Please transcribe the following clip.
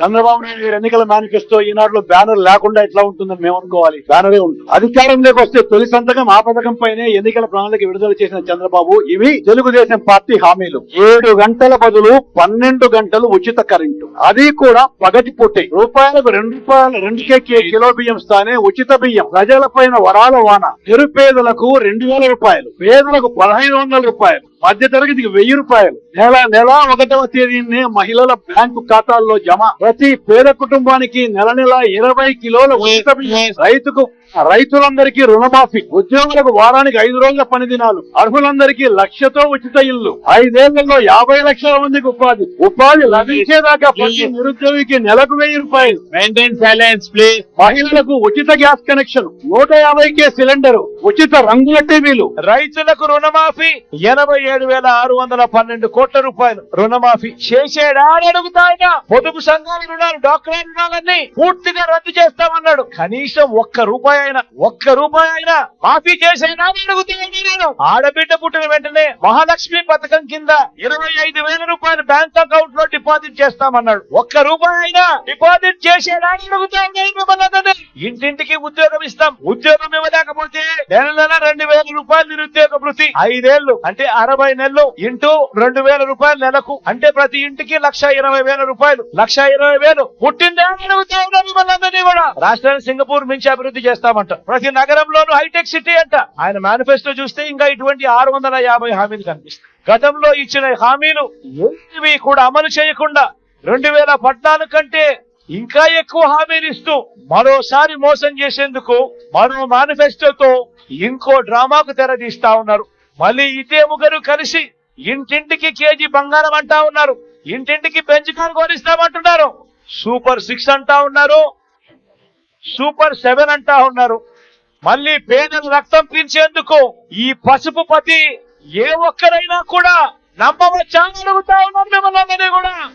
చంద్రబాబు నాయుడు గారి ఎన్నికల మేనిఫెస్టో ఈనాడులో బ్యానర్ లేకుండా ఎట్లా ఉంటుందని మేము అనుకోవాలి. బ్యానరే ఉంటుంది. అధికారంలోకి వస్తే తొలి సంతకం ఆ పథకం పైనే ఎన్నికల ప్రణాళిక విడుదల చేసిన చంద్రబాబు ఇవి తెలుగుదేశం పార్టీ హామీలు. ఏడు గంటల బదులు పన్నెండు గంటలు ఉచిత కరెంటు. అది కూడా పగటి పుట్టి రూపాయలకు రెండు రూపాయల రెండుకే కిలో బియ్యం స్థానే ఉచిత బియ్యం. ప్రజల పైన వరాల వాన. నిరుపేదలకు రెండు వేల రూపాయలు. పేదలకు పదహైదు వందల రూపాయలు. మధ్య తరగతికి వెయ్యి రూపాయలు. నెల నెల ఒకటవ తేదీనే మహిళల బ్యాంకు ఖాతాల్లో జమ. ప్రతి పేద కుటుంబానికి నెల నెల ఇరవై కిలోల ఉచిత రైతుకు రైతులందరికీ రుణమాఫీ. ఉద్యోగులకు వారానికి ఐదు రోజుల పని దినాలు అర్హులందరికీ లక్షతో ఉచిత ఇల్లు. ఐదేళ్ళలో యాభై లక్షల మందికి ఉపాధి. ఉపాధి లభించేదాకా ప్రతి నిరుద్యోగికి నెలకు వెయ్యి రూపాయలు. మెయింటైన్ సైలెన్స్ ప్లీజ్ మహిళలకు ఉచిత గ్యాస్ కనెక్షన్. నూట యాభై కే సిలిండర్. ఉచిత రంగుల టీవీలు రైతులకు రుణమాఫీ ఎనభై ఏడు వేల ఆరు వందల పన్నెండు కోట్ల రూపాయలు రుణమాఫీ చేసేడా అని పొదుపు సంఘాల రుణాలు డాక్టర్ రుణాలన్నీ పూర్తిగా రద్దు చేస్తామన్నాడు. కనీసం ఒక్క రూపాయి అయినా ఒక్క రూపాయి అయినా మాఫీ చేసేనా అని నేను ఆడబిడ్డ పుట్టిన వెంటనే మహాలక్ష్మి పథకం కింద ఇరవై ఐదు వేల రూపాయలు బ్యాంక్ అకౌంట్లో డిపాజిట్ చేస్తామన్నాడు. ఒక్క రూపాయి అయినా డిపాజిట్ చేసేదా అని మిమ్మల్ని ఇంటింటికి ఉద్యోగం ఇస్తాం. ఉద్యోగం ఇవ్వలేకపోతే నెల నెల రెండు వేల రూపాయలు నిరుద్యోగ భృతి ఐదేళ్ళు అంటే అరవై నెలలు ఇంటూ రెండు వేల రూపాయలు నెలకు అంటే ప్రతి ఇంటికి లక్ష ఇరవై వేల రూపాయలు లక్ష ఇరవై వేలు. పుట్టిందే కూడా. రాష్ట్రాన్ని సింగపూర్ మించి అభివృద్ధి చేస్తామంట. ప్రతి నగరంలోనూ హైటెక్ సిటీ అంట. ఆయన మేనిఫెస్టో చూస్తే ఇంకా ఇటువంటి ఆరు వందల యాభై హామీలు కనిపిస్తాయి. గతంలో ఇచ్చిన హామీలు ఏవి కూడా అమలు చేయకుండా రెండు వేల పద్నాలుగు కంటే ఇంకా ఎక్కువ హామీలు ఇస్తూ మరోసారి మోసం చేసేందుకు మరో మేనిఫెస్టోతో ఇంకో డ్రామాకు తెరదీస్తా ఉన్నారు. మళ్ళీ ఇదే ముగ్గురు కలిసి ఇంటింటికి కేజీ బంగారం అంటా ఉన్నారు. ఇంటింటికి బెంచ్ కొనిస్తామంటున్నారు. సూపర్ సిక్స్ అంటా ఉన్నారు. సూపర్ సెవెన్ అంటా ఉన్నారు. మళ్ళీ పేదల రక్తం పీల్చేందుకు ఈ పసుపు పతి ఏ ఒక్కరైనా కూడా నమ్మవచ్చా అడుగుతా ఉన్నారు మిమ్మల్ని కూడా.